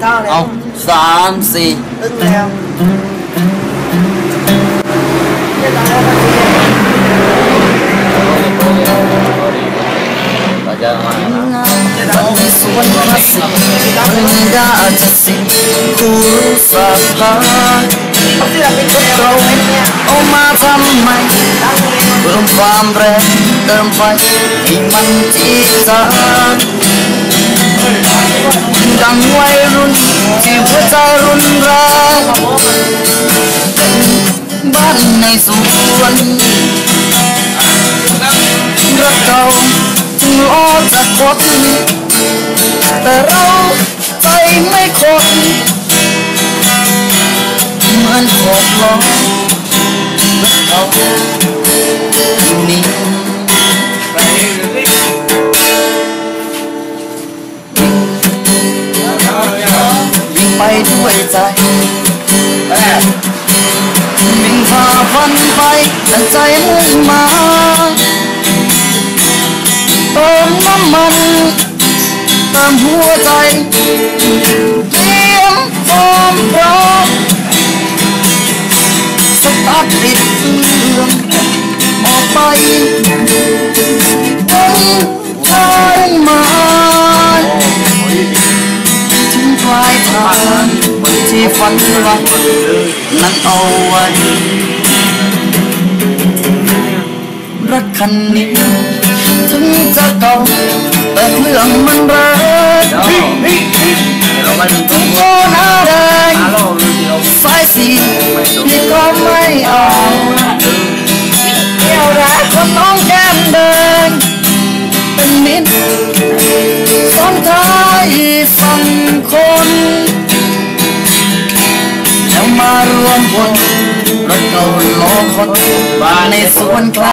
เท่าแล้ว เอาสามสี่ ตึ้งแล้วเดี๋ยวตอนแรกมันจะ เราจะมาวันนี้สวนคลาสสิกปริญญาจะสิ่งคู่สาพา เขาเสือกเป็นคนเดียวเป็นเนี่ย เอามาทำไม ตั้งเอง เพิ่มความแรงเติมไฟให้มันจีจานดังวัยรุ่น ที่หัวใจรุนแรงเป็นบ้านในสวนรักเก่าจึงรอจะกดแต่เราใจไม่คดเหมือนขอบล้อรักเก่า ด้วยใจวิ่งฝ่าฟันไปแต่ใจมุ่งมาเติมน้ำมันเติมหัวใจเตรียมพร้อมพร้อมสตาร์ทติดเครื่องออกไป ฝันรักนั้นเอาไว้รักคันนี้ถึงจะเก่าแต่เครื่องมันแรงถึงโง่หน้าแดงสายสีพี่ก็ไม่เอาเที่ยวรักคนน้องแก้มแดงเป็นมิตรซ้อนท้ายฝั่งคน រត់ចូលមកខុនបានឯសួនខ្លា